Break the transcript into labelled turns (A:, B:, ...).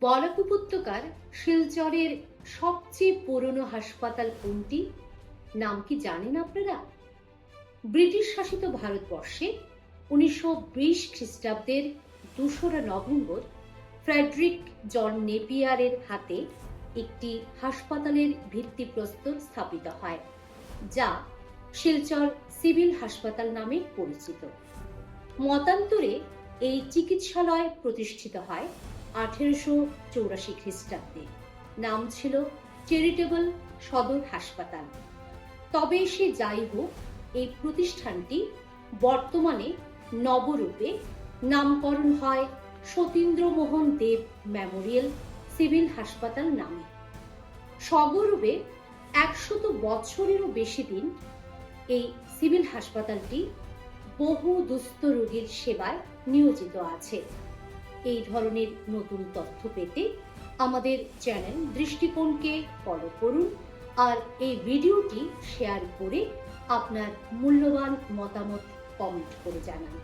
A: বরাক উপত্যকার শিলচরের সবচেয়ে পুরনো হাসপাতাল কোনটি? নাম কি জানেন আপনারা? ব্রিটিশ শাসিত ভারতবর্ষে উনিশশো বিশ খ্রিস্টাব্দের দুশোরা নভেম্বর ফ্রেডরিক জন নেপিয়ারের হাতে একটি হাসপাতালের ভিত্তিপ্রস্তর স্থাপিত হয়, যা শিলচর সিভিল হাসপাতাল নামে পরিচিত। মতান্তরে এই চিকিৎসালয় প্রতিষ্ঠিত হয় আঠেরোশো চৌরাশি খ্রিস্টাব্দে। নাম ছিল চ্যারিটেবল সদর হাসপাতাল। তবে সে যাই হোক, এই প্রতিষ্ঠানটি বর্তমানে নবরূপে নামকরণ হয় সতীন্দ্রমোহন দেব মেমোরিয়াল সিভিল হাসপাতাল নামে। সগরূপে একশত বছরেরও বেশি দিন এই সিভিল হাসপাতালটি বহু দুস্থ রোগীর সেবায় নিয়োজিত আছে। এই ধরনের নতুন তথ্য পেতে আমাদের চ্যানেল দৃষ্টিকোণকে ফলো করুন আর এই ভিডিওটি শেয়ার করে আপনার মূল্যবান মতামত কমেন্ট করে জানান।